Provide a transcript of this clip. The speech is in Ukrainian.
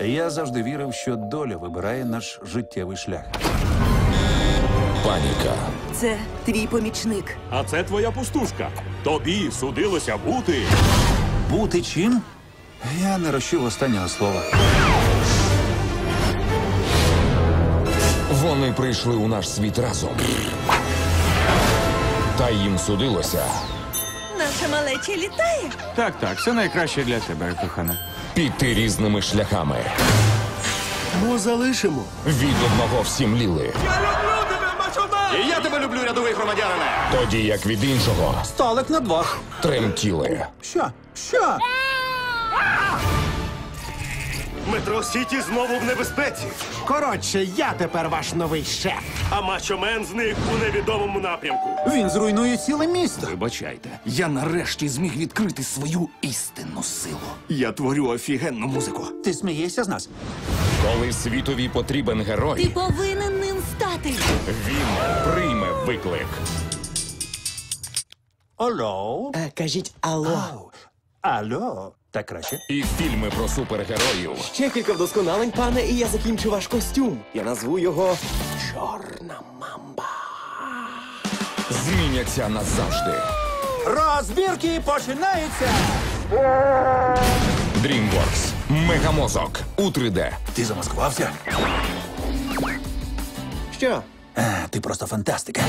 Я завжди вірив, що доля вибирає наш життєвий шлях. Паніка. Це твій помічник. А це твоя пустушка. Тобі судилося бути. Бути чим? Я не розчув останнього слова. Вони прийшли у наш світ разом. Та їм судилося Наша малеча літає. Так, так, все найкраще для тебе, кохана. піти різними шляхами. Мо залишимо. Від одного всім ліли, І я тебе люблю, рядовий громадянине. тоді як від іншого Сталик на двох. тремтіли. Що? Що? Метро Сіті знову в небезпеці. Коротше, я тепер ваш новий шеф. А мачомен зник у невідомому напрямку. Він зруйнує ціле місто. Вибачайте, я нарешті зміг відкрити свою істинну силу. Я творю офігенну музику. Ти смієшся з нас? Коли світові потрібен герой, Ти повинен ним стати. він прийме виклик. Алло? Е, кажіть алло. Алло? Так краще. І фільми про супергероїв Ще кілька вдосконалень, пане, і я закінчу ваш костюм. Я назву його Чорна мамба. зміняться назавжди. Розбірки починаються! DreamWorks. Мегамозок у 3D. Ти замаскувався? Що? А, ти просто фантастика.